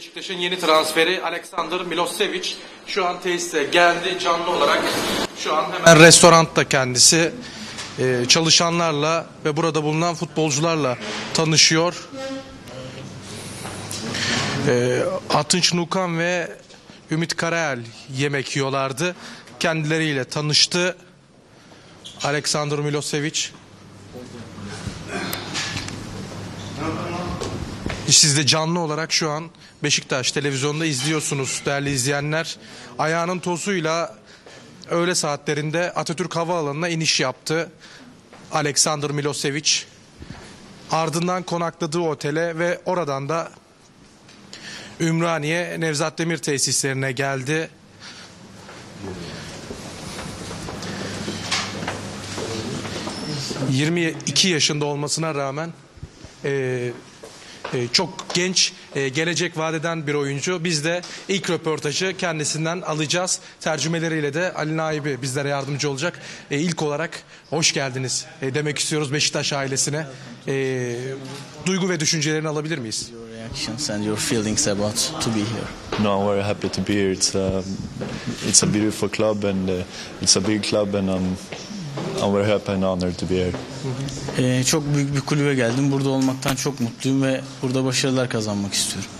Beşiktaş'ın yeni transferi Alexander Milosevic şu an tesise geldi canlı olarak. Şu an hemen restoranda kendisi e, çalışanlarla ve burada bulunan futbolcularla tanışıyor. E, Atınç Nukan ve Ümit Karayel yemek yiyorlardı. Kendileriyle tanıştı. Alexander Milosevic. Siz de canlı olarak şu an Beşiktaş televizyonda izliyorsunuz değerli izleyenler. Ayağının tozuyla öğle saatlerinde Atatürk Havaalanı'na iniş yaptı. Alexander Milosevic. Ardından konakladığı otele ve oradan da Ümraniye Nevzat Demir tesislerine geldi. ...22 yaşında olmasına rağmen... e, çok genç, e, gelecek vadeden bir oyuncu. Biz de ilk röportajı kendisinden alacağız. Tercümeleriyle de Ali Naibi bizlere yardımcı olacak. E, ilk olarak hoş geldiniz e, demek istiyoruz Beşiktaş ailesine. E, duygu ve düşüncelerini alabilir miyiz? Reactions and your feelings about to be here. No, I'm very happy to be here. It's um, it's a beautiful club and uh, it's a big club, and I'm I'm very happy and honored to be here. Ee, çok büyük bir kulübe geldim. Burada olmaktan çok mutluyum ve burada başarılar kazanmak istiyorum.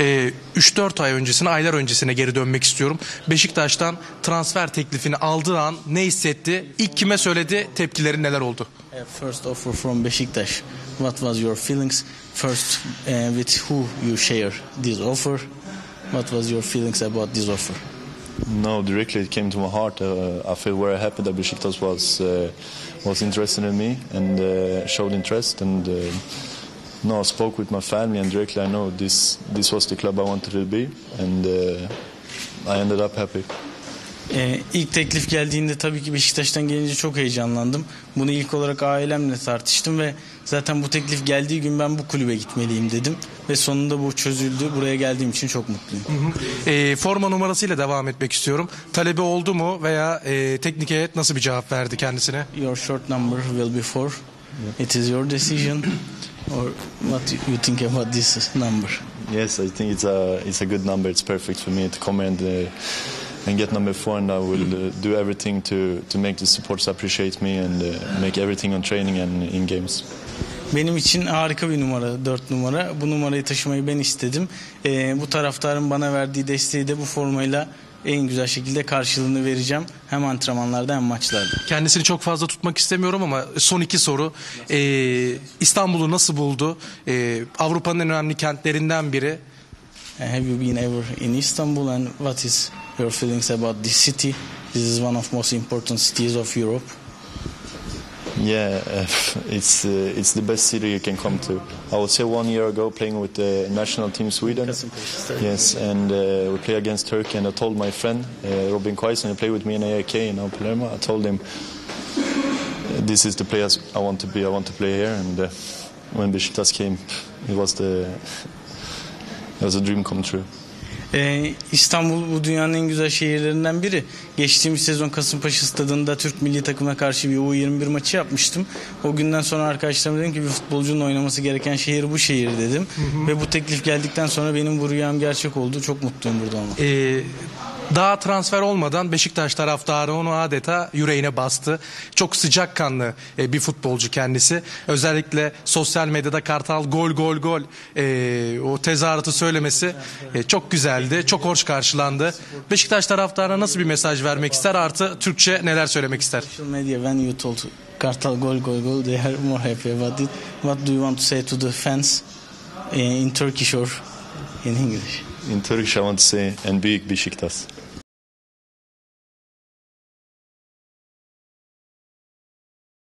E, 3-4 ay öncesine, aylar öncesine geri dönmek istiyorum. Beşiktaş'tan transfer teklifini aldığı an ne hissetti? İlk kime söyledi? Tepkileri neler oldu? Uh, First offer from Beşiktaş. What was your feelings? First, uh, with who you share this offer? What was your feelings about this offer? No, directly it came to my heart. Uh, I feel very happy that Besiktas was uh, was interested in me and uh, showed interest. And uh, no, I spoke with my family, and directly I know this this was the club I wanted to be, and uh, I ended up happy. Ee, ilk teklif geldiğinde tabii ki Beşiktaş'tan gelince çok heyecanlandım. Bunu ilk olarak ailemle tartıştım ve zaten bu teklif geldiği gün ben bu kulübe gitmeliyim dedim. Ve sonunda bu çözüldü. Buraya geldiğim için çok mutluyum. E, forma numarasıyla devam etmek istiyorum. Talebi oldu mu veya e, teknik heyet nasıl bir cevap verdi kendisine? Your short number will be four. It is your decision. Or what you think about this number? Yes, I think it's a it's a good number. It's perfect for me to come and uh, and get number four, and I will uh, do everything to to make the supporters appreciate me and uh, make everything on training and in games. Benim için harika bir numara, dört numara. Bu numarayı taşımayı ben istedim. Ee, bu taraftarın bana verdiği desteği de bu formayla en güzel şekilde karşılığını vereceğim. Hem antrenmanlarda hem maçlarda. Kendisini çok fazla tutmak istemiyorum ama son iki soru. E, İstanbul'u nasıl buldu? E, Avrupa'nın en önemli kentlerinden biri. Uh, Have you been ever in Istanbul and what is your feelings about this city? This is one of most important cities of Europe. Yeah, uh, it's uh, it's the best city you can come to. I was here one year ago playing with the national team Sweden. Yes, and uh, we play against Turkey. And I told my friend uh, Robin Quaison, who played with me in AIK in Palermo. I told him this is the place I want to be. I want to play here. And uh, when Besiktas came, it was the was a dream come true. Ee, İstanbul bu dünyanın en güzel şehirlerinden biri. Geçtiğimiz sezon Kasımpaşa stadında Türk milli takımına karşı bir U21 maçı yapmıştım. O günden sonra arkadaşlarıma dedim ki bir futbolcunun oynaması gereken şehir bu şehir dedim. Ve bu teklif geldikten sonra benim bu rüyam gerçek oldu. Çok mutluyum burada olmak. E, daha transfer olmadan Beşiktaş taraftarı onu adeta yüreğine bastı. Çok sıcakkanlı e, bir futbolcu kendisi. Özellikle sosyal medyada Kartal gol gol gol e, o tezahüratı söylemesi e, çok güzeldi. Çok hoş karşılandı. Beşiktaş taraftarına nasıl bir mesaj vermek ister artı Türkçe neler söylemek ister? Social media when you told Kartal goal goal goal they are more happy about it. What do you want to say to the fans eh, in Turkish or in English? In Turkish, I want to say, and big Besiktas.